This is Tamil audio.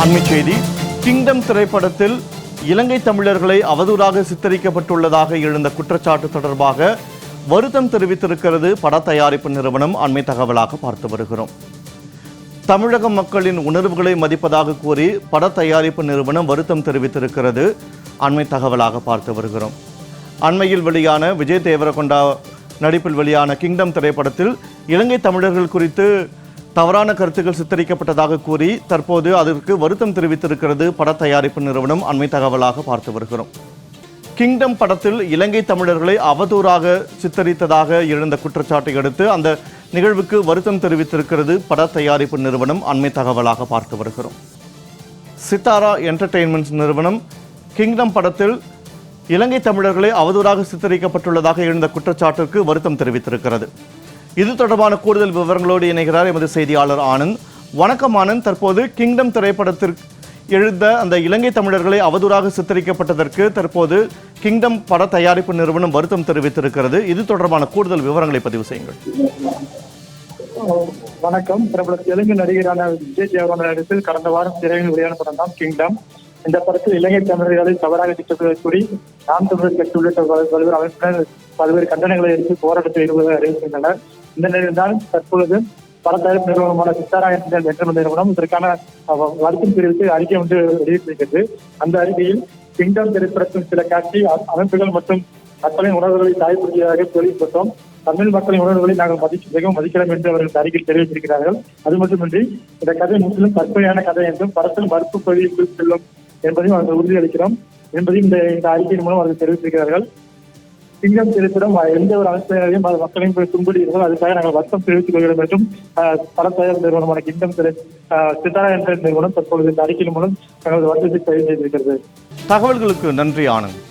அண்மை செய்தி. கிங்டம் திரைப்படத்தில் இலங்கை தமிழர்களை அவதூறாக சித்தரிக்கப்பட்டுள்ளதாக எழுந்த குற்றச்சாட்டு தொடர்பாக வருத்தம் தெரிவித்திருக்கிறது பட தயாரிப்பு நிறுவனம். அண்மை தகவலாக பார்த்து வருகிறோம். தமிழக மக்களின் உணர்வுகளை மதிப்பதாக கூறி பட தயாரிப்பு நிறுவனம் வருத்தம் தெரிவித்திருக்கிறது. அண்மை தகவலாக பார்த்து வருகிறோம். அண்மையில் வெளியான விஜய் தேவரகொண்டா நடிப்பில் வெளியான கிங்டம் திரைப்படத்தில் இலங்கை தமிழர்கள் குறித்து தவறான கருத்துக்கள் சித்தரிக்கப்பட்டதாக கூறி தற்போது அதற்கு வருத்தம் தெரிவித்திருக்கிறது பட தயாரிப்பு நிறுவனம் அண்மை தகவலாக பார்த்து வருகிறோம். கிங்டம் படத்தில் இலங்கை தமிழர்களை அவதூறாக சித்தரித்ததாக எழுந்த குற்றச்சாட்டை அடுத்து அந்த நிகழ்வுக்கு வருத்தம் தெரிவித்திருக்கிறது பட தயாரிப்பு நிறுவனம் அண்மை தகவலாக பார்த்து வருகிறோம். சித்தாரா என்டர்டெயின்மெண்ட்ஸ் நிறுவனம் கிங்டம் படத்தில் இலங்கை தமிழர்களை அவதூறாக சித்தரிக்கப்பட்டுள்ளதாக எழுந்த குற்றச்சாட்டிற்கு வருத்தம் தெரிவித்திருக்கிறது. இது தொடர்பான கூடுதல் விவரங்களோடு இணைகிறார் எமது செய்தியாளர் ஆனந்த். வணக்கம் ஆனந்த். தற்போது கிங்டம் திரைப்படத்திற்கு எழுந்த அந்த இலங்கை தமிழர்களை அவதூறாக சித்தரிக்கப்பட்டதற்கு தற்போது கிங்டம் பட தயாரிப்பு நிறுவனம் வருத்தம் தெரிவித்திருக்கிறது. இது தொடர்பான கூடுதல் விவரங்களை பதிவு செய்யுங்கள். வணக்கம். பிரபல தெலுங்கு நடிகரான விஜய் தேவரான நடிப்பில் கடந்த வாரம் திரையில் வெளியான படம் தான் கிங்டம். இந்த படத்தில் இலங்கை தமிழர்களை தவறாக திட்டப்படுவதை கூறி நாம் தமிழர் கட்சி உள்ளிட்ட பல்வேறு அமைப்பினர் பல்வேறு கண்டனங்களை எடுத்து போராட்டத்தில் ஈடுபட அறிவிக்கின்றனர். இந்த நிலையில்தான் தற்பொழுது பல தயாரிப்பு நிறுவனமான சித்தாரா என்ற நிறுவனம் இதற்கான வருத்தம் தெரிவித்து அறிக்கை ஒன்று வெளியிட்டிருக்கிறது. அந்த அறிக்கையில் கிங்டம் திரைப்படத்தின் சில காட்சி அ- அமைப்புகள் மற்றும் மக்களின் உணர்வுகளை தாய்ப்படுத்தியதாக கேள்விப்பட்டோம் தமிழ் மக்களின் உணர்வுகளை நாங்கள் மதிக்க மிகவும் மதிக்கிறோம் என்று அவர்கள் அறிக்கையில் தெரிவித்திருக்கிறார்கள். அது மட்டுமின்றி இந்த கதை முற்றிலும் கற்பனையான கதை என்றும் படத்தில் மறுப்பு பதிவு செல்லும் என்பதையும் அவர்கள் உறுதியளிக்கிறோம். என்பதையும் இந்த இந்த அறிக்கையின் மூலம் அவர்கள் தெரிவித்திருக்கிறார்கள். சிங்கம் திரைப்படம் எந்த ஒரு அமைப்பினரையும் மக்களின் மக்களையும் போய் துன்புறுகிறதோ அதுக்காக நாங்கள் வருத்தம் தெரிவித்துக் கொள்கிறோம் என்றும் பல தயார் நிறுவனமான கிங்டம் திரை சித்தாரா என்ற நிறுவனம் தற்பொழுது இந்த அறிக்கையின் மூலம் தங்களது வருத்தத்தை பதிவு செய்திருக்கிறது தகவல்களுக்கு நன்றி ஆனந்த்.